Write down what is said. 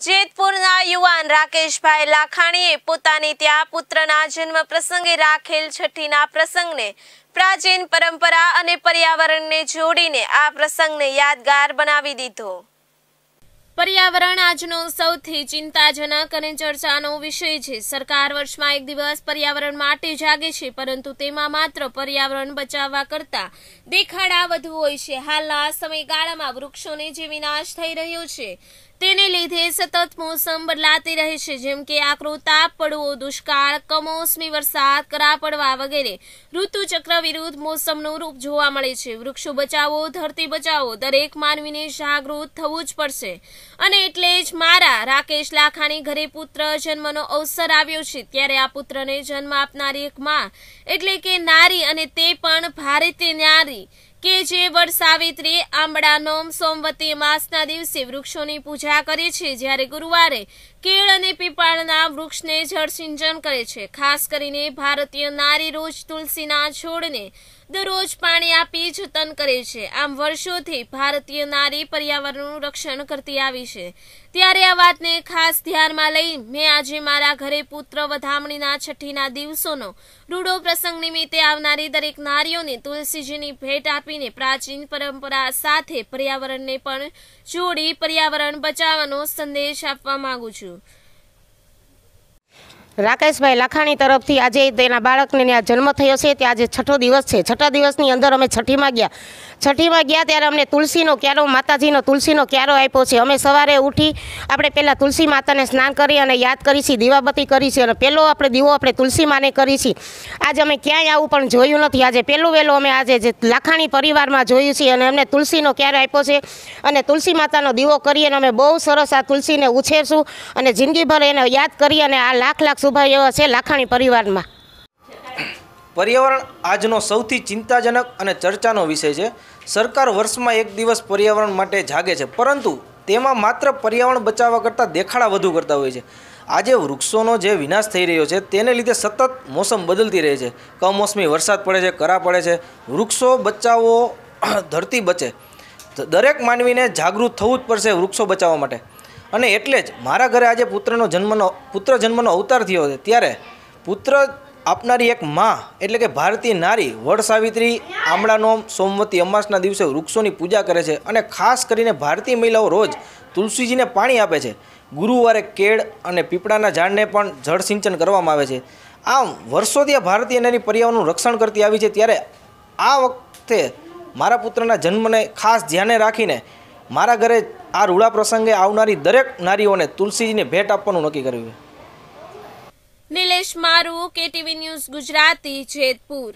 જેતપુરના યુવાન રાકેશભાઈ લાખાણીએ પોતાની ત્યાં પુત્રના જન્મ પ્રસંગે રાખેલ છઠ્ઠીના પ્રસંગને પ્રાચીન પરંપરા અને પર્યાવરણને જોડીને આ પ્રસંગને યાદગાર બનાવી દીધો. પર્યાવરણ આજનો સૌથી ચિંતાજનક અને ચર્ચાનો વિષય છે. સરકાર વર્ષમાં એક દિવસ પર્યાવરણ માટે જાગે છે, પરંતુ તેમાં માત્ર પર્યાવરણ બચાવવા કરતા દેખાડા વધુ હોય છે. હાલના સમયગાળામાં વૃક્ષોને જે વિનાશ થઈ રહ્યો છે. તેને લીધે સતત મોસમ બદલાતી રહે છે, જેમ કે આકરો તાપ પડવો, દુષ્કાળ, કમોસમી વરસાદ, કરા પડવા વગેરે. ઋતુચક્ર વિરુદ્ધ મોસમનું રૂપ જોવા મળે છે. વૃક્ષો બચાવો, ધરતી બચાવો, દરેક માનવીને જાગૃત થવું જ પડશે. અને એટલે જ મારા રાકેશ લાખાણી ઘરે પુત્ર જન્મનો અવસર આવ્યો છે. ત્યારે આ પુત્રને જન્મ આપનારી એક માં, એટલે કે નારી અને તે પણ ભારતીય નારી. કે જે વડ સાવિત્રી આંબળા નોમ સોમવતી માસના દિવસે વૃક્ષોની પૂજા કરે છે, જ્યારે ગુરુવારે કેળ અને પીપળના વૃક્ષને જળસિંચન કરે છે. ખાસ કરીને ભારતીય નારી રોજ તુલસીના છોડને દરરોજ પાણી આપી જતન કરે છે. આમ વર્ષોથી ભારતીય નારી પર્યાવરણનું રક્ષણ કરતી આવી છે. ત્યારે આ વાતને ખાસ ધ્યાનમાં લઈ મેં આજે મારા ઘરે પુત્ર વધામણીના છઠ્ઠીના દિવસોનો રૂડો પ્રસંગ નિમિત્તે આવનારી દરેક નારીઓને તુલસીજીની ભેટ આપીને પ્રાચીન પરંપરા સાથે પર્યાવરણને પણ જોડી પર્યાવરણ બચાવવાનો સંદેશ આપવા માંગુ છું. રાકેશભાઈ લાખાણી તરફથી આજે તેના બાળકને ત્યાં જન્મ થયો છે. તે આજે છઠ્ઠો દિવસ છે. છઠ્ઠા દિવસની અંદર અમે છઠ્ઠીમાં ગયા. છઠ્ઠીમાં ગયા ત્યારે અમને તુલસીનો ક્યારો, માતાજીનો તુલસીનો ક્યારો આપ્યો છે. અમે સવારે ઉઠી આપણે પહેલાં તુલસી માતાને સ્નાન કરી અને યાદ કરી છીએ દીવાબત્તી કરી છે અને પહેલો આપણે દીવો આપણે તુલસી માને કરી છીએ આજે અમે ક્યાંય આવું પણ જોયું નથી. આજે પહેલું વહેલું અમે આજે લાખાણી પરિવારમાં જોયું છે અને અમને તુલસીનો ક્યારો આપ્યો છે. અને તુલસી માતાનો દીવો કરી અને અમે બહુ સરસ આ તુલસીને ઉછેરશું અને જિંદગીભર એને યાદ કરી અને આ લાખ લાખ શુભાય એવા છે લાખાણી પરિવારમાં. પર્યાવરણ આજનો સૌથી ચિંતાજનક અને ચર્ચાનો વિષય છે. સરકાર વર્ષમાં એક દિવસ પર્યાવરણ માટે જાગે છે, પરંતુ તેમાં માત્ર પર્યાવરણ બચાવવા કરતાં દેખાડા વધુ કરતા હોય છે. આજે વૃક્ષોનો જે વિનાશ થઈ રહ્યો છે, તેને લીધે સતત મોસમ બદલતી રહે છે. કમોસમી વરસાદ પડે છે, કરા પડે છે. વૃક્ષો બચાવો, ધરતી બચે. દરેક માનવીને જાગૃત થવું જ પડશે વૃક્ષો બચાવવા માટે. અને એટલે જ મારા ઘરે આજે પુત્રનો જન્મનો પુત્ર જન્મનો અવતાર થયો છે. ત્યારે પુત્ર આપનારી એક માં, એટલે કે ભારતીય નારી, વડ સાવિત્રી આમળાનો સોમવતી અમાસના દિવસે વૃક્ષોની પૂજા કરે છે અને ખાસ કરીને ભારતીય મહિલાઓ રોજ તુલસીજીને પાણી આપે છે. ગુરુવારે કેળ અને પીપળાના ઝાડને પણ જળ સિંચન કરવામાં આવે છે. આમ વર્ષોથી આ ભારતીય નારી પર્યાવરણનું રક્ષણ કરતી આવી છે. ત્યારે આ વખતે મારા પુત્રના જન્મને ખાસ ધ્યાને રાખીને મારા ઘરે આ રૂડા પ્રસંગે આવનારી દરેક નારીઓને તુલસીજીને ભેટ આપવાનું નક્કી કર્યું નિલેશ મારુ, કેટીવી ન્યૂઝ ગુજરાતી, જેતપુર.